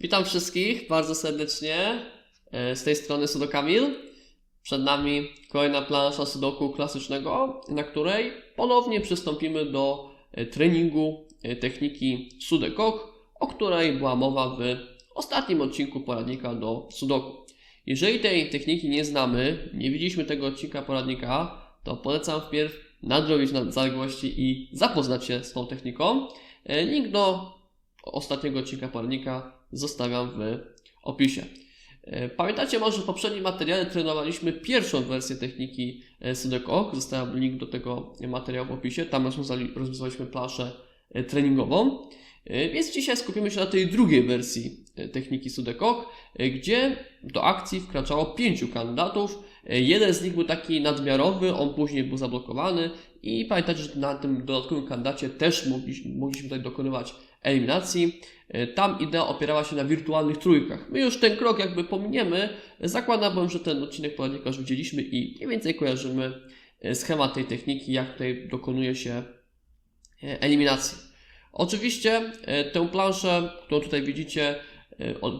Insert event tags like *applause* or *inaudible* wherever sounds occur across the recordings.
Witam wszystkich bardzo serdecznie. E, Z tej strony Sudo Kamil. Przed nami kolejna plansza Sudoku klasycznego, na której ponownie przystąpimy do e, treningu e, techniki Sudekok, o której była mowa w ostatnim odcinku poradnika do Sudoku. Jeżeli tej techniki nie znamy, nie widzieliśmy tego odcinka poradnika, to polecam wpierw nadrobić na zaległości i zapoznać się z tą techniką. Link do ostatniego odcinka poradnika zostawiam w opisie. E, Pamiętacie może, że w poprzednim materiale trenowaliśmy pierwszą wersję techniki e, Sudekok. Zostawiam link do tego materiału w opisie. Tam rozwiązali- rozwiązaliśmy planszę e, treningową. Więc dzisiaj skupimy się na tej drugiej wersji techniki Sudekok, gdzie do akcji wkraczało pięciu kandydatów. Jeden z nich był taki nadmiarowy, on później był zablokowany i pamiętajcie, że na tym dodatkowym kandydacie też mogliśmy tutaj dokonywać eliminacji. E, Tam idea opierała się na wirtualnych trójkach. My już ten krok jakby pominiemy. Zakładam, że ten odcinek poradnika już widzieliśmy i mniej więcej kojarzymy e, schemat tej techniki, jak tutaj dokonuje się e, eliminacji. Oczywiście tę planszę, którą tutaj widzicie,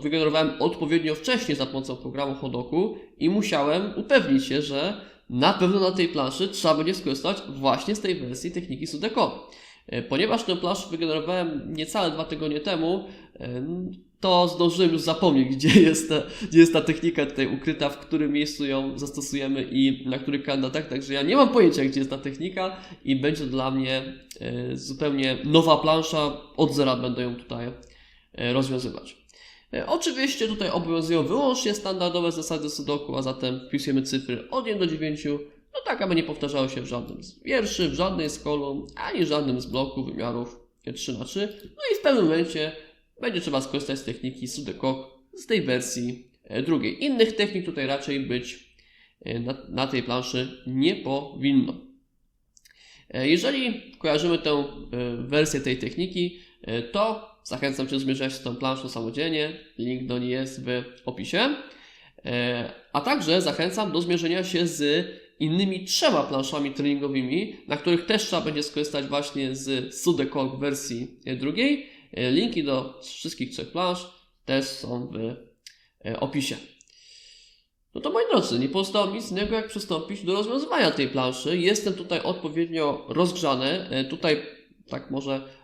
wygenerowałem odpowiednio wcześniej za pomocą programu Hodoku i musiałem upewnić się, że na pewno na tej planszy trzeba będzie skorzystać właśnie z tej wersji techniki Sudeco. E, Ponieważ tę planszę wygenerowałem niecałe dwa tygodnie temu, e, to zdążyłem już zapomnieć, *laughs* gdzie jest, ta, gdzie jest ta technika tutaj ukryta, w którym miejscu ją zastosujemy i na których kandydatach. Także ja nie mam pojęcia, gdzie jest ta technika i będzie dla mnie e, zupełnie nowa plansza. Od zera będę ją tutaj rozwiązywać. Oczywiście tutaj obowiązują wyłącznie standardowe zasady Sudoku, a zatem wpisujemy cyfry od 1 do 9, no tak, aby nie powtarzały się w żadnym z wierszy, w żadnej z kolumn, ani żadnym z bloków wymiarów 3 na 3 No i w pewnym momencie będzie trzeba skorzystać z techniki Sudekok z tej wersji e, drugiej. Innych technik tutaj raczej być e, na, na tej planszy nie powinno. E, Jeżeli kojarzymy tę wersję tej techniki, to zachęcam Cię do zmierzenia się z tą planszą samodzielnie. Link do niej jest w opisie. A także zachęcam do zmierzenia się z innymi trzema planszami treningowymi, na których też trzeba będzie skorzystać właśnie z Sudekok wersji drugiej. E, Linki do wszystkich trzech plansz też są w e, opisie. No to moi drodzy, nie pozostało mi nic innego jak przystąpić do rozwiązywania tej planszy. Jestem tutaj odpowiednio rozgrzany. E, Tutaj tak może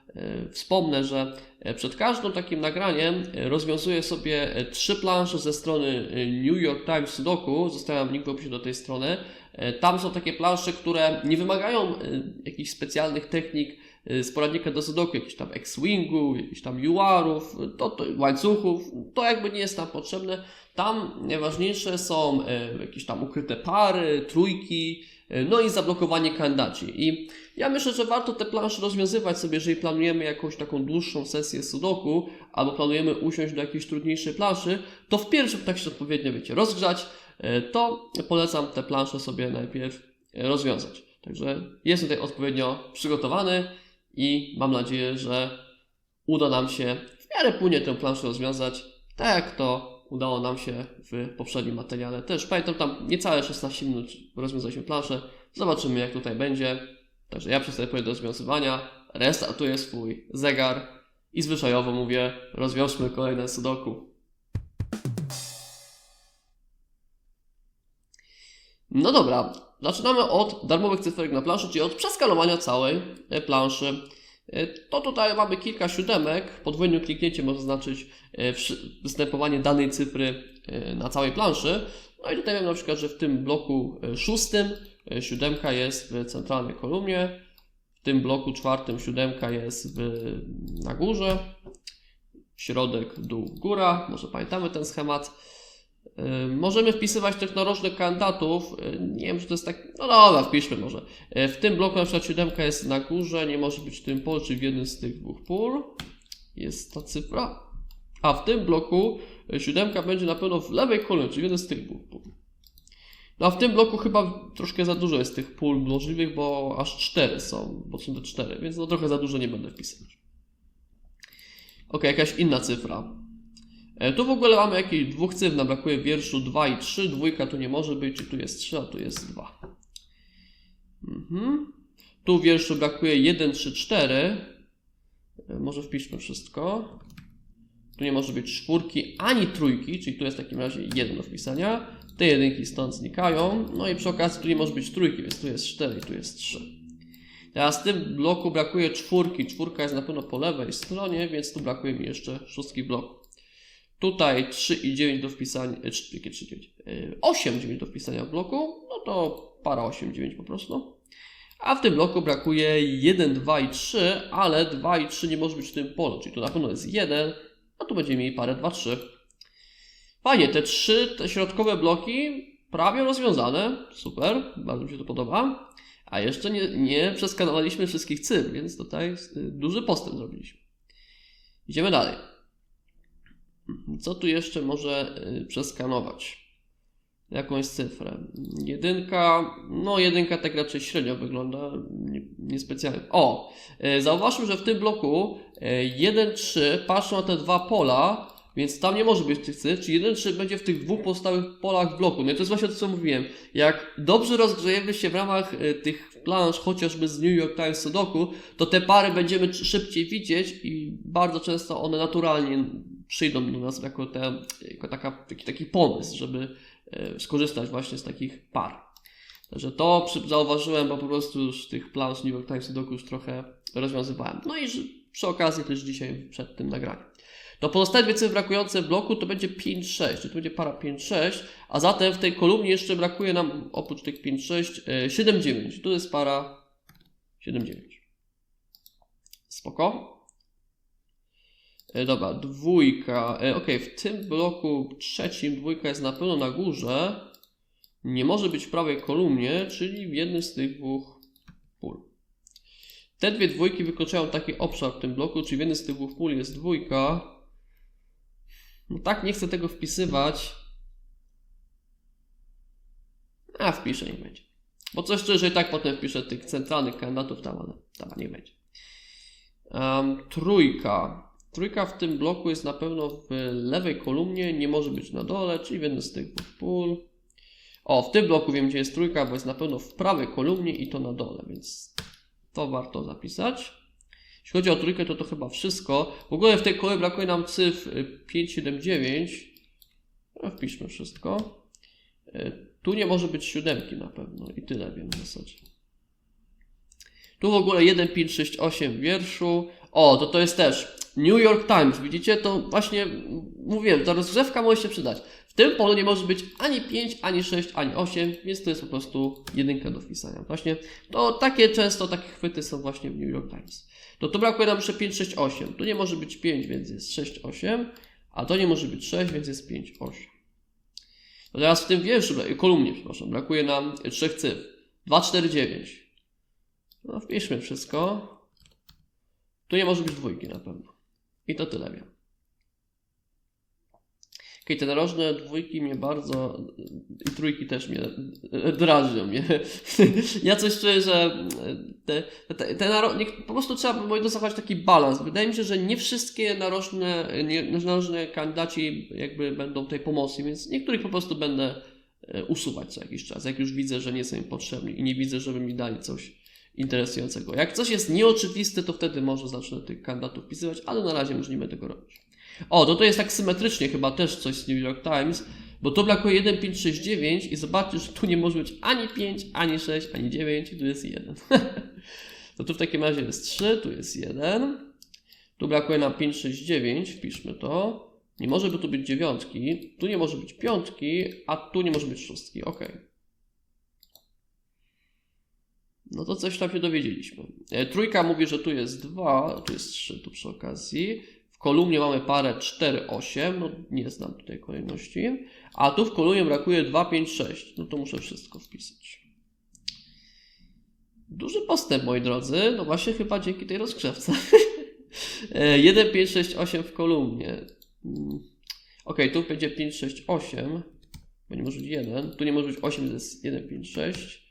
wspomnę, że przed każdym takim nagraniem rozwiązuję sobie trzy plansze ze strony New York Times Sudoku. Zostawiam link w opisie do tej strony. E, Tam są takie plansze, które nie wymagają e, jakichś specjalnych technik e, z poradnika do Sudoku, jakichś tam X-Wingu, jakichś tam UR-ów, to, to, łańcuchów. To jakby nie jest tam potrzebne. Tam najważniejsze są jakieś tam ukryte pary, trójki, no i zablokowanie kandydaci. I ja myślę, że warto te plansze rozwiązywać sobie, jeżeli planujemy jakąś taką dłuższą sesję sudoku, albo planujemy usiąść do jakiejś trudniejszej planszy, to w pierwszym tak się odpowiednio, wiecie, rozgrzać, to polecam te plansze sobie najpierw e, rozwiązać. Także jestem tutaj odpowiednio przygotowany i mam nadzieję, że uda nam się w miarę płynnie tę planszę rozwiązać, tak jak to udało nam się w poprzednim materiale. Też pamiętam tam niecałe 16 minut rozwiązaliśmy planszę. Zobaczymy jak tutaj będzie. Także ja przystępuję do rozwiązywania, restartuję swój zegar i zwyczajowo mówię, rozwiążmy kolejne sudoku. No dobra, zaczynamy od darmowych cyferek na planszy, czyli od przeskalowania całej e, planszy. E, To tutaj mamy kilka siódemek. Podwójnym kliknięciem może znaczyć e, występowanie danej cyfry na całej planszy. No i tutaj wiem na przykład, że w tym bloku szóstym siódemka jest w centralnej kolumnie, w tym bloku czwartym siódemka jest w, na górze, środek, dół, góra. Może pamiętamy ten schemat. E, Możemy wpisywać technologicznych kandydatów. E, Nie wiem, czy to jest tak. No dobra, wpiszmy może. E, W tym bloku na przykład siódemka jest na górze, nie może być w tym polu, czy w jednym z tych dwóch pól. Jest ta cyfra. A w tym bloku siódemka będzie na pewno w lewej kolumnie, czyli w jednym z tych dwóch pól. No a w tym bloku chyba troszkę za dużo jest tych pól możliwych, bo aż cztery są, bo są te cztery, więc no trochę za dużo nie będę wpisywać. Ok, jakaś inna cyfra. E, Tu w ogóle mamy jakieś dwóch cyfr, nam brakuje wierszu 2 i 3, dwójka tu nie może być, czyli tu jest 3, a tu jest 2. Mhm. Tu wierszu brakuje 1, 3, 4. E, Może wpiszmy wszystko. Tu nie może być czwórki ani trójki, czyli tu jest w takim razie jeden do wpisania. Te jedynki stąd znikają. No i przy okazji tu nie może być trójki, więc tu jest 4 i tu jest 3. Teraz w tym bloku brakuje czwórki. Czwórka jest na pewno po lewej stronie, więc tu brakuje mi jeszcze szóstki bloku. Tutaj 3 i 9 do wpisania. e, 3, jakie 3, 9? e, 8, 9 do wpisania w bloku. No to para 8, 9 po prostu. A w tym bloku brakuje 1, 2 i 3, ale 2 i 3 nie może być w tym polu, czyli tu na pewno jest 1, a tu będziemy mieli parę 2, 3. Fajnie, te trzy te środkowe bloki prawie rozwiązane. Super, bardzo mi się to podoba. A jeszcze nie, nie przeskanowaliśmy wszystkich cyfr, więc tutaj y, duży postęp zrobiliśmy. Idziemy dalej. Co tu jeszcze może y, przeskanować? Jakąś cyfrę. Jedynka, no jedynka tak raczej średnio wygląda, nie- niespecjalnie. O, y, zauważmy, że w tym bloku 1-3 patrzą na te dwa pola, więc tam nie może być tych cyfr, czyli 1-3 będzie w tych dwóch pozostałych polach bloku. No i to jest właśnie to, co mówiłem. Jak dobrze rozgrzejemy się w ramach y, tych planż, chociażby z New York Times Sudoku, to te pary będziemy szybciej widzieć i bardzo często one naturalnie przyjdą do nas jako, te, jako taka, taki, taki pomysł, żeby e, skorzystać właśnie z takich par. Także to zauważyłem, bo po prostu już tych planż New York Times Sudoku już trochę rozwiązywałem. No i przy okazji też dzisiaj przed tym nagraniem. Dwie cyfry brakujące w bloku to będzie 5-6, czyli to będzie para 5-6, a zatem w tej kolumnie jeszcze brakuje nam oprócz tych 5-6 e, 7-9. Tu jest para 7-9. Spoko. E, Dobra, dwójka. E, ok, w tym bloku trzecim dwójka jest na pewno na górze. Nie może być w prawej kolumnie, czyli w jednym z tych dwóch pól. Te dwie dwójki wykluczają taki obszar w tym bloku, czyli w jednym z tych dwóch pól jest dwójka. No tak, nie chcę tego wpisywać. A wpiszę, nie będzie. Bo coś że i tak potem wpiszę tych centralnych kandydatów tam, ale dobra, nie będzie. Um, trójka. Trójka w tym bloku jest na pewno w lewej kolumnie, nie może być na dole, czyli w jednym z tych dwóch pól. O, w tym bloku wiem, gdzie jest trójka, bo jest na pewno w prawej kolumnie i to na dole, więc to warto zapisać. Jeśli chodzi o trójkę, to to chyba wszystko. W ogóle w tej kolumnie brakuje nam cyfr y, 5, 7, 9. No, wpiszmy wszystko. Y, Tu nie może być siódemki na pewno i tyle wiem w zasadzie. Tu w ogóle 1, 5, 6, 8 w wierszu. O, to to jest też New York Times. Widzicie, to właśnie mówiłem, ta rozgrzewka może się przydać. W tym polu nie może być ani 5, ani 6, ani 8, więc to jest po prostu jedynka do wpisania. Właśnie to takie często takie chwyty są właśnie w New York Times. To tu brakuje nam jeszcze 5, 6, 8. Tu nie może być 5, więc jest 6, 8, a to nie może być 6, więc jest 5, 8. To teraz w tym wierszu, kolumnie, przepraszam, brakuje nam trzech cyfr. 2, 4, 9. No wpiszmy wszystko. Tu nie może być dwójki na pewno. I to tyle wiem. Okej, te narożne dwójki mnie bardzo i trójki też mnie e, drażnią mnie. Ja coś czuję, że te, te, te naro... po prostu trzeba moi zachować taki balans. Wydaje mi się, że nie wszystkie narożne, nie, narożne kandydaci jakby będą tutaj pomocni, więc niektórych po prostu będę e, usuwać co jakiś czas, jak już widzę, że nie są im potrzebni i nie widzę, żeby mi dali coś interesującego. Jak coś jest nieoczywiste, to wtedy może zacznę tych kandydatów wpisywać, ale na razie już nie tego robić. O, to to jest tak symetrycznie chyba też coś z New York Times, bo tu brakuje 1, 5, 6, 9 i zobaczcie, że tu nie może być ani 5, ani 6, ani 9 i tu jest 1. *laughs* to tu w takim razie jest 3, tu jest 1. Tu brakuje nam 5, 6, 9, wpiszmy to. Nie może by tu być dziewiątki, tu nie może być piątki, a tu nie może być szóstki, ok. No to coś tam się dowiedzieliśmy. E, trójka mówi, że tu jest 2, tu jest 3, tu przy okazji. W kolumnie mamy parę 4, 8, no nie znam tutaj kolejności. A tu w kolumnie brakuje 2, 5, 6. No to muszę wszystko wpisać. Duży postęp, moi drodzy. No właśnie chyba dzięki tej rozgrzewce. *laughs* E, 1, 5, 6, 8 w kolumnie. Mm. Ok, tu będzie 5, 6, 8. Bo nie może być 1. Tu nie może być 8, to jest 1, 5, 6.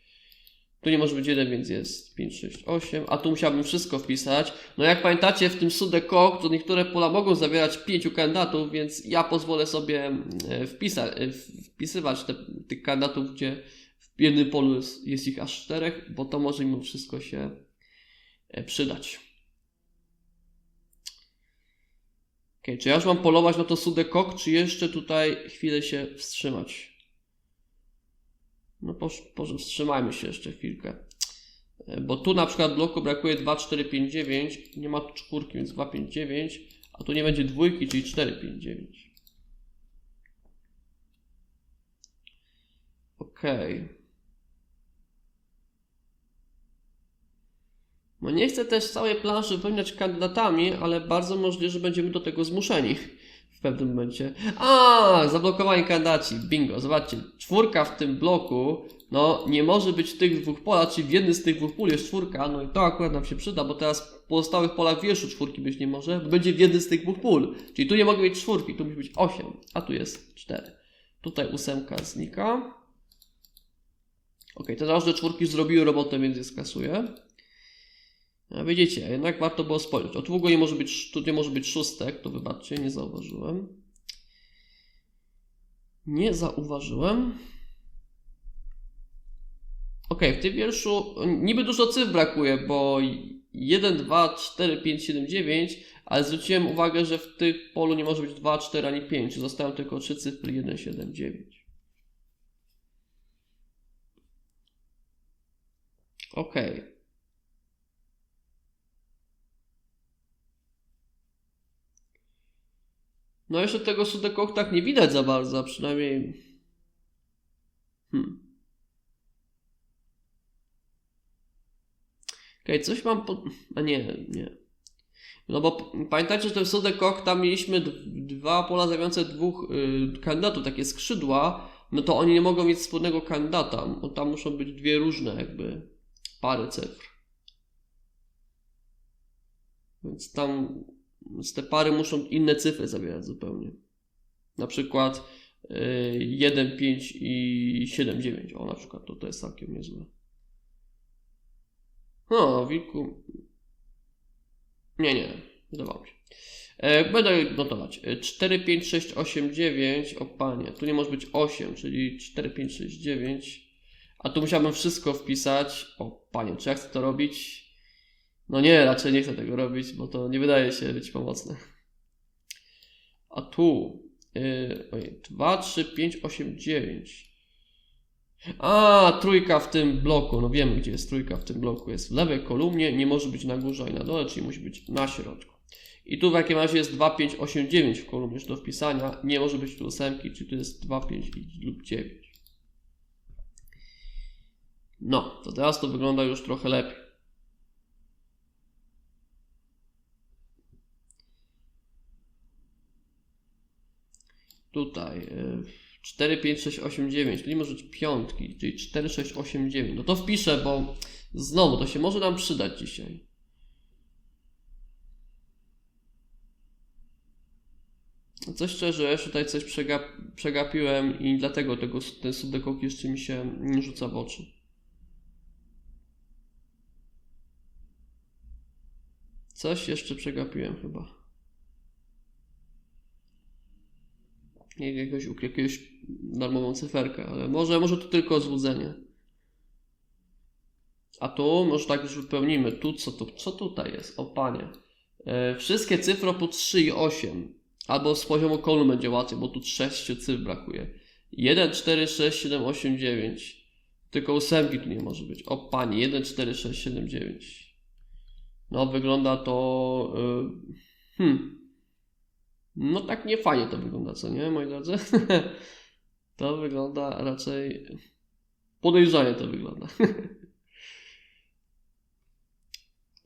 Tu nie może być 1, więc jest 5, 6, 8, a tu musiałbym wszystko wpisać. No jak pamiętacie, w tym sudeco, to niektóre pola mogą zawierać pięciu kandydatów, więc ja pozwolę sobie e, wpisać, e, wpisywać te, tych kandydatów, gdzie w jednym polu jest, jest ich aż czterech, bo to może mimo wszystko się e, przydać. Okej, czy ja już mam polować na to Sudekok, czy jeszcze tutaj chwilę się wstrzymać? No posz, posz, wstrzymajmy się jeszcze chwilkę. E, Bo tu na przykład bloku brakuje 2, 4, 5, 9. Nie ma tu czwórki, więc 2, 5, 9. A tu nie będzie dwójki, czyli 4, 5, 9. Okej. No nie chcę też całej planszy wypełniać kandydatami, ale bardzo możliwe, że będziemy do tego zmuszeni pewnym momencie. A, zablokowani kandydaci. Bingo, zobaczcie. Czwórka w tym bloku, no nie może być w tych dwóch polach, czyli w jednym z tych dwóch pól jest czwórka, no i to akurat nam się przyda, bo teraz w pozostałych polach wierszu czwórki być nie może, będzie w jednym z tych dwóch pól. Czyli tu nie mogę mieć czwórki, tu musi być 8, a tu jest 4. Tutaj ósemka znika. Ok, te założne czwórki zrobiły robotę, więc je skasuję. A widzicie, jednak warto było spojrzeć. Od długo nie może być, tu może być szóstek, to wybaczcie, nie zauważyłem. Nie zauważyłem. Ok, w tym wierszu niby dużo cyfr brakuje, bo 1, 2, 4, 5, 7, 9, ale zwróciłem uwagę, że w tych polu nie może być 2, 4 ani 5. Zostają tylko 3 cyfry 1, 7, 9. Ok. No jeszcze tego Sudekok tak nie widać za bardzo, przynajmniej... Hmm. Okej, coś mam po... A nie, nie. No bo pamiętajcie, że ten Sudekok, tam mieliśmy dwa pola zawierające dwóch y, kandydatów, takie skrzydła, no to oni nie mogą mieć wspólnego kandydata, bo tam muszą być dwie różne jakby pary cyfr. Więc tam więc te pary muszą inne cyfry zawierać zupełnie. Na przykład y, 1, 5 i 7, 9. O, na przykład to, to jest całkiem niezłe. No, wilku. Nie, nie, wydawało się. E, będę notować. E, 4, 5, 6, 8, 9. O panie, tu nie może być 8, czyli 4, 5, 6, 9. A tu musiałbym wszystko wpisać. O panie, czy ja chcę to robić? No nie, raczej nie chcę tego robić, bo to nie wydaje się być pomocne. A tu. Yy, ojej, 2, 3, 5, 8, 9. A, trójka w tym bloku. No wiemy, gdzie jest trójka w tym bloku. Jest w lewej kolumnie, nie może być na górze i na dole, czyli musi być na środku. I tu w takim razie jest 2, 5, 8, 9 w kolumnie do wpisania. Nie może być tu ósemki, czyli tu jest 2, 5 lub 9. No, to teraz to wygląda już trochę lepiej. Tutaj y, 4, 5, 6, 8, 9, czyli może piątki, czyli 4, 6, 8, 9. No to wpiszę, bo znowu to się może nam przydać dzisiaj. Coś szczerze, ja tutaj coś przegap, przegapiłem i dlatego tego, ten sudekok jeszcze mi się nie rzuca w oczy. Coś jeszcze przegapiłem chyba. Jakiegoś, jakąś darmową cyferkę, ale może, może to tylko złudzenie. A tu może tak już wypełnimy. Tu co, tu, co tutaj jest? O panie. E, wszystkie cyfry po 3 i 8. Albo z poziomu kolumn będzie łatwiej, bo tu 6 cyfr brakuje. 1, 4, 6, 7, 8, 9. Tylko ósemki tu nie może być. O panie, 1, 4, 6, 7, 9. No wygląda to... Yy, hmm. No tak nie fajnie to wygląda, co nie, moi drodzy? *laughs* to wygląda raczej... Podejrzanie to wygląda. *laughs*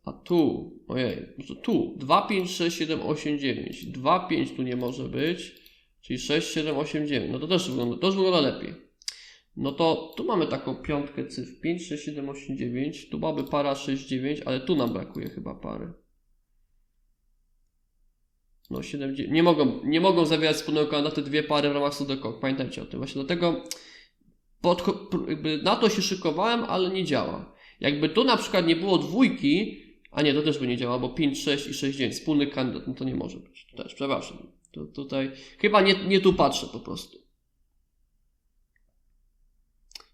A tu, ojej, no tu 2, 5, 6, 7, 8, 9. 2, 5 tu nie może być, czyli 6, 7, 8, 9. No to też wygląda, to już wygląda lepiej. No to tu mamy taką piątkę cyfr 5, 6, 7, 8, 9. Tu byłaby para 6, 9, ale tu nam brakuje chyba pary. No 7, 9. Nie mogą, nie mogą zawierać wspólnego kandydata dwie pary w ramach Sudoku. Pamiętajcie o tym. Właśnie dlatego jakby na to się szykowałem, ale nie działa. Jakby tu na przykład nie było dwójki, a nie, to też by nie działało, bo 5, 6 i 6, 9, wspólny kandydat, no to nie może być. Też, przepraszam. To, tutaj, chyba nie, nie tu patrzę po prostu.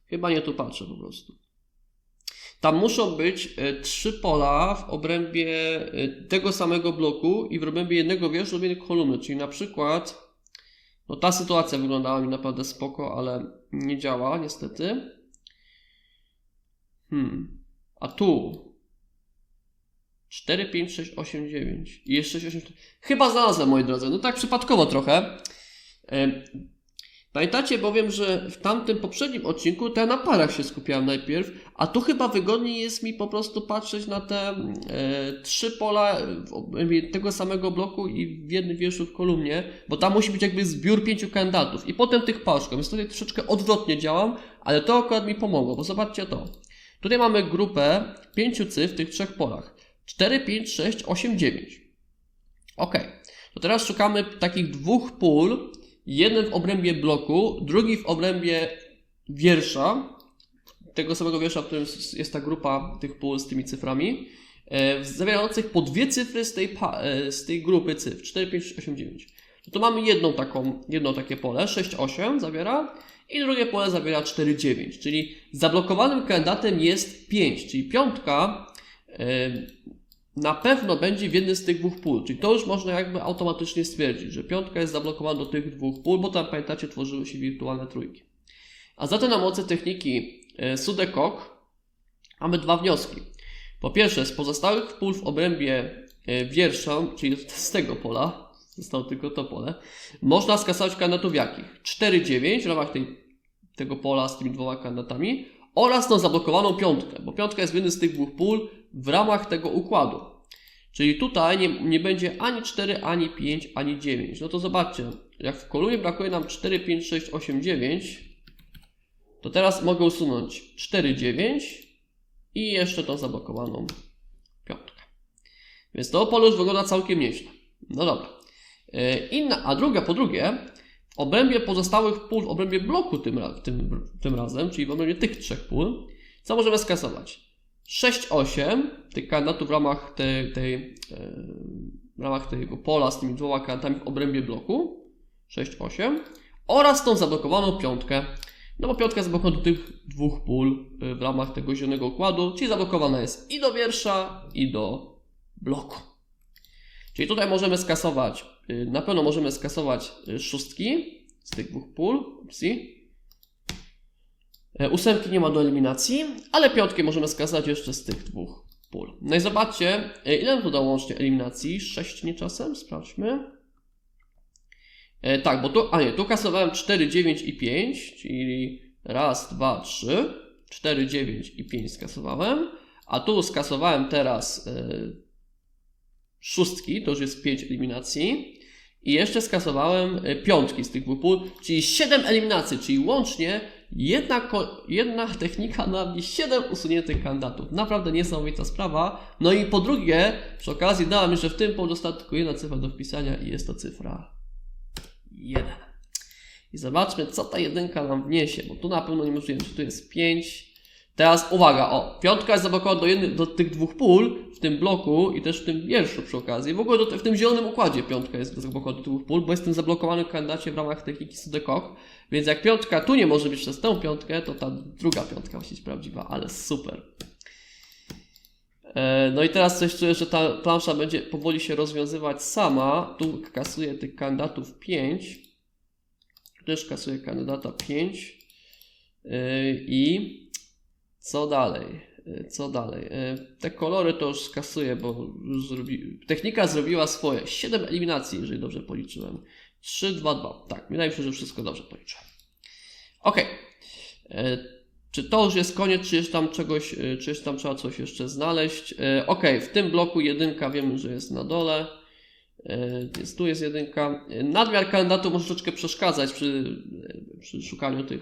Chyba nie tu patrzę po prostu. Tam muszą być e, trzy pola w obrębie e, tego samego bloku i w obrębie jednego wierszu lub kolumny. Czyli na przykład, no ta sytuacja wyglądała mi naprawdę spoko, ale nie działa niestety. Hmm. A tu 4, 5, 6, 8, 9 i jeszcze 6, 8, 4. Chyba znalazłem, moi drodzy. No tak przypadkowo trochę. E, Pamiętacie bowiem, że w tamtym poprzednim odcinku to ja na parach się skupiałem najpierw, a tu chyba wygodniej jest mi po prostu patrzeć na te e, trzy pola w obrębie tego samego bloku i w jednym wierszu w kolumnie, bo tam musi być jakby zbiór pięciu kandydatów i potem tych paszków. Więc tutaj troszeczkę odwrotnie działam, ale to akurat mi pomogło, bo zobaczcie to. Tutaj mamy grupę pięciu cyfr w tych trzech polach. 4, 5, 6, 8, 9. Ok. To teraz szukamy takich dwóch pól, jeden w obrębie bloku, drugi w obrębie wiersza, tego samego wiersza, w którym jest ta grupa tych pól z tymi cyframi, e, zawierających po dwie cyfry z tej, e, z tej grupy cyfr 4, 5, 6, 8, 9. No to mamy jedną taką, jedno takie pole, 6, 8 zawiera i drugie pole zawiera 4, 9, czyli zablokowanym kandydatem jest 5, czyli piątka e, na pewno będzie w jednym z tych dwóch pól. Czyli to już można jakby automatycznie stwierdzić, że piątka jest zablokowana do tych dwóch pól, bo tam pamiętacie, tworzyły się wirtualne trójki. A zatem na mocy techniki e, Sudekok mamy dwa wnioski. Po pierwsze, z pozostałych pól w obrębie e, wiersza, czyli z tego pola, zostało tylko to pole, można skasować kandydatów jakich? 4-9 w ramach tej, tego pola z tymi dwoma kandydatami oraz tą zablokowaną piątkę, bo piątka jest w jednym z tych dwóch pól w ramach tego układu. Czyli tutaj nie, nie będzie ani 4, ani 5, ani 9. No to zobaczcie, jak w kolumnie brakuje nam 4, 5, 6, 8, 9, to teraz mogę usunąć 4, 9 i jeszcze tą zablokowaną piątkę. Więc to pole już wygląda całkiem nieźle. No dobra. E, inna, a druga, po drugie, obrębie pozostałych pól, w obrębie bloku tym, tym, tym razem, czyli w obrębie tych trzech pól, co możemy skasować? 6-8 tych kandydatów w ramach tej, tej e, w ramach tego pola z tymi dwoma kandydatami w obrębie bloku 6-8 oraz tą zablokowaną piątkę. No bo piątka jest zablokowana do tych dwóch pól e, w ramach tego zielonego układu, czyli zablokowana jest i do wiersza, i do bloku. Czyli tutaj możemy skasować, na pewno możemy skasować szóstki z tych dwóch pól, upsi, E, ósemki nie ma do eliminacji, ale piątkę możemy skazać jeszcze z tych dwóch pól. No i zobaczcie, ile tu dało łącznie eliminacji? 6 nie czasem? Sprawdźmy. Tak, bo tu, a nie, tu kasowałem 4, 9 i 5, czyli raz, dwa, trzy. 4, 9 i 5 skasowałem, a tu skasowałem teraz szóstki, to już jest 5 eliminacji. I jeszcze skasowałem e, piątki z tych dwóch czyli 7 eliminacji, czyli łącznie Jedna, jedna *laughs* technika na mnie 7 usuniętych kandydatów. Naprawdę niesamowita sprawa. No i po drugie, przy okazji mi, że w tym polu została tylko jedna cyfra do wpisania i jest to cyfra 1. I zobaczmy, co ta jedynka nam wniesie, bo tu na pewno nie możemy, że tu jest 5, Teraz uwaga, o, piątka jest zablokowana do, jednych, do tych dwóch pól w tym bloku i też w tym wierszu przy okazji. W ogóle do, w tym zielonym układzie piątka jest zablokowana do tych dwóch pól, bo jestem zablokowany w kandydacie w ramach techniki Sudekok. Więc jak piątka tu nie może być przez tę piątkę, to ta druga piątka musi być prawdziwa, ale super. E, no i teraz coś czuję, że ta plansza będzie powoli się rozwiązywać sama. Tu kasuję tych kandydatów 5. Też kasuję kandydata 5. E, I co dalej? E, co dalej? E, te kolory to już skasuję, bo zrobi... technika zrobiła swoje. 7 eliminacji, jeżeli dobrze policzyłem. 3, 2, 2. Tak, wydaje mi się, że wszystko dobrze policzyłem. Ok. E, czy to już jest koniec, czy jeszcze tam czegoś, czy jeszcze tam trzeba coś jeszcze znaleźć? Ok, w tym bloku jedynka wiemy, że jest na dole. Więc tu jest jedynka. Nadmiar kandydatów może troszeczkę przeszkadzać przy, przy szukaniu tych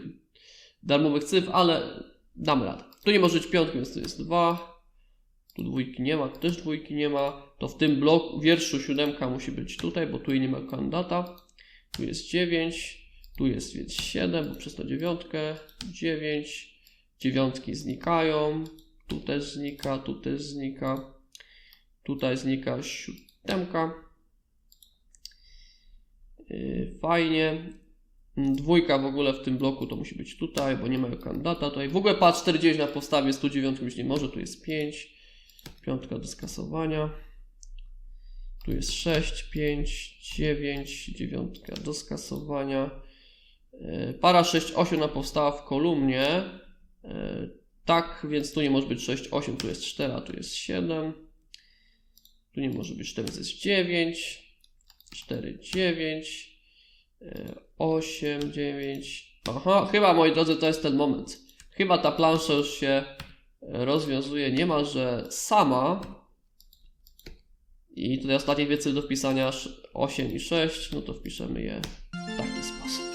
darmowych cyfr, ale damy radę. Tu nie może być piątki, więc tu jest 2. Tu dwójki nie ma, tu też dwójki nie ma. To w tym bloku, wierszu siódemka musi być tutaj, bo tu nie ma kandydata. Tu jest 9. Tu jest więc 7, bo przez to dziewiątkę. 9. Dziewiątki znikają. Tu też znika, tu też znika. Tutaj znika siódemka. Yy, fajnie. Dwójka w ogóle w tym bloku to musi być tutaj, bo nie ma kandydata tutaj. W ogóle patrz 49 na podstawie 109 być nie może, tu jest 5. Piątka do skasowania. Tu jest 6, 5, 9, dziewiątka do skasowania. E, Para 6, 8 na powstała w kolumnie. E, Tak, więc tu nie może być 6, 8, tu jest 4, a tu jest 7. Tu nie może być 4, to jest 9. 4, 9. 8, 9. Aha, chyba moi drodzy, to jest ten moment. Chyba ta plansza już się e, rozwiązuje niemalże sama. I tutaj ostatnie cyfry do wpisania 8 i 6, no to wpiszemy je w taki sposób.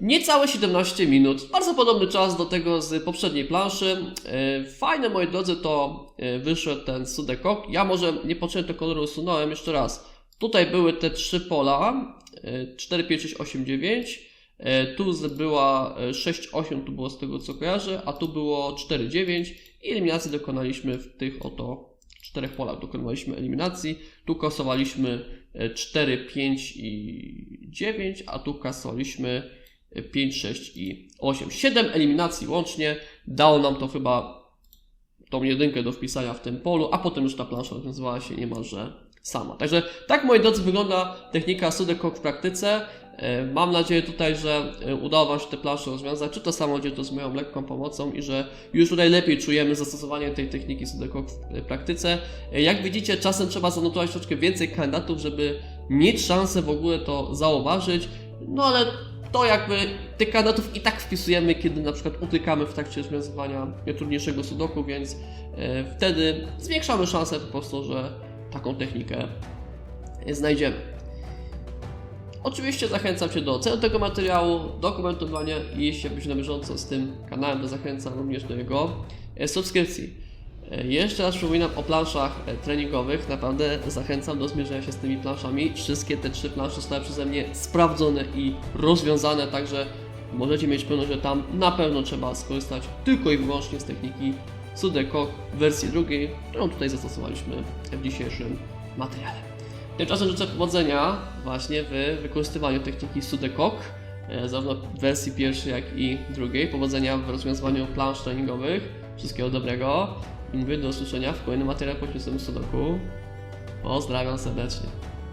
Niecałe 17 minut, bardzo podobny czas do tego z poprzedniej planszy. E, Fajne moi drodzy to e, wyszedł ten Sudekok. Ja może niepotrzebnie te kolory usunąłem jeszcze raz. Tutaj były te trzy pola, 4, 5, 6, 8, 9. E, Tu była e, 6, 8, tu było z tego co kojarzę, a tu było 4, 9. I eliminacji dokonaliśmy w tych oto czterech polach. Dokonaliśmy eliminacji. Tu kasowaliśmy e, 4, 5 i 9, a tu kasowaliśmy e, 5, 6 i 8. 7 eliminacji łącznie. Dało nam to chyba tą jedynkę do wpisania w tym polu, a potem już ta plansza rozwiązywała się niemalże sama. Także tak, moi drodzy, wygląda technika Sudekok w praktyce. E, Mam nadzieję tutaj, że e, udało Wam się te plansze rozwiązać, czy to samo to z moją lekką pomocą i że już tutaj lepiej czujemy zastosowanie tej techniki Sudekok w e, praktyce. Jak widzicie, czasem trzeba zanotować troszeczkę więcej kandydatów, żeby mieć szansę w ogóle to zauważyć, no ale to jakby tych kandydatów i tak wpisujemy, kiedy na przykład utykamy w trakcie rozwiązywania trudniejszego sudoku, więc wtedy zwiększamy szansę po prostu, że taką technikę znajdziemy. Oczywiście zachęcam Cię do oceny tego materiału, do komentowania i jeśli byś na bieżąco z tym kanałem, to zachęcam również do jego e, subskrypcji. E, Jeszcze raz przypominam o planszach e, treningowych. Naprawdę zachęcam do zmierzenia się z tymi planszami. Wszystkie te trzy plansze zostały przeze mnie sprawdzone i rozwiązane, także możecie mieć pewność, że tam na pewno trzeba skorzystać tylko i wyłącznie z techniki Sudekok w wersji drugiej, którą tutaj zastosowaliśmy w dzisiejszym materiale. Tymczasem życzę powodzenia właśnie w wykorzystywaniu techniki Sudekok, e, zarówno w wersji pierwszej, jak i drugiej. Powodzenia w rozwiązywaniu plansz treningowych. Wszystkiego dobrego i mówię do usłyszenia w kolejnym materiale poświęconym Sudoku. Pozdrawiam serdecznie.